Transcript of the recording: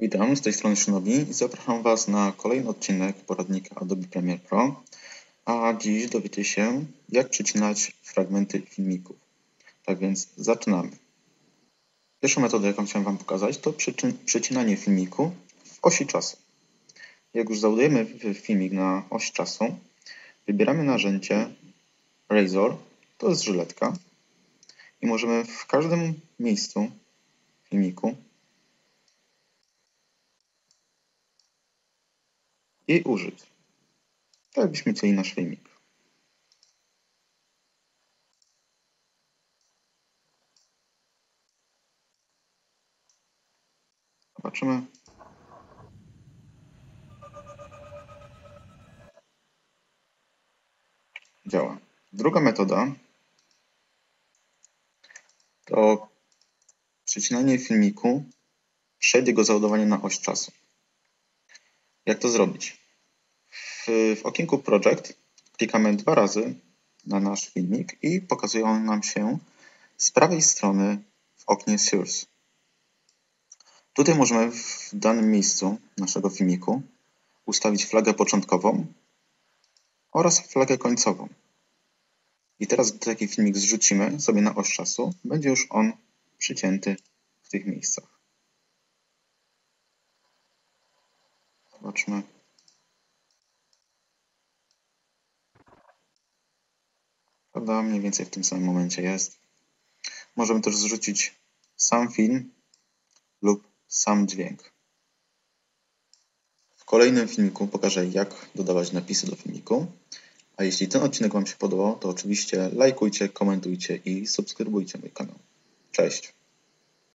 Witam, z tej strony Szynowi i zapraszam Was na kolejny odcinek poradnika Adobe Premiere Pro. A dziś dowiecie się, jak przycinać fragmenty filmików. Tak więc zaczynamy. Pierwszą metodę, jaką chciałem Wam pokazać, to przycinanie filmiku w osi czasu. Jak już załadujemy filmik na oś czasu, wybieramy narzędzie Razor, to jest żyletka i możemy w każdym miejscu filmiku i użyć. Tak jakbyśmy chcieli nasz filmik. Zobaczymy. Działa. Druga metoda to przycinanie filmiku przed jego załadowaniem na oś czasu. Jak to zrobić? W, w okienku Project klikamy dwa razy na nasz filmik i pokazuje on nam się z prawej strony w oknie Source. Tutaj możemy w danym miejscu naszego filmiku ustawić flagę początkową oraz flagę końcową. I teraz, gdy taki filmik zrzucimy sobie na oś czasu, będzie już on przycięty w tych miejscach. Zobaczmy. Prawda, mniej więcej w tym samym momencie jest. Możemy też zrzucić sam film lub sam dźwięk. W kolejnym filmiku pokażę, jak dodawać napisy do filmiku. A jeśli ten odcinek Wam się podobał, to oczywiście lajkujcie, komentujcie i subskrybujcie mój kanał. Cześć!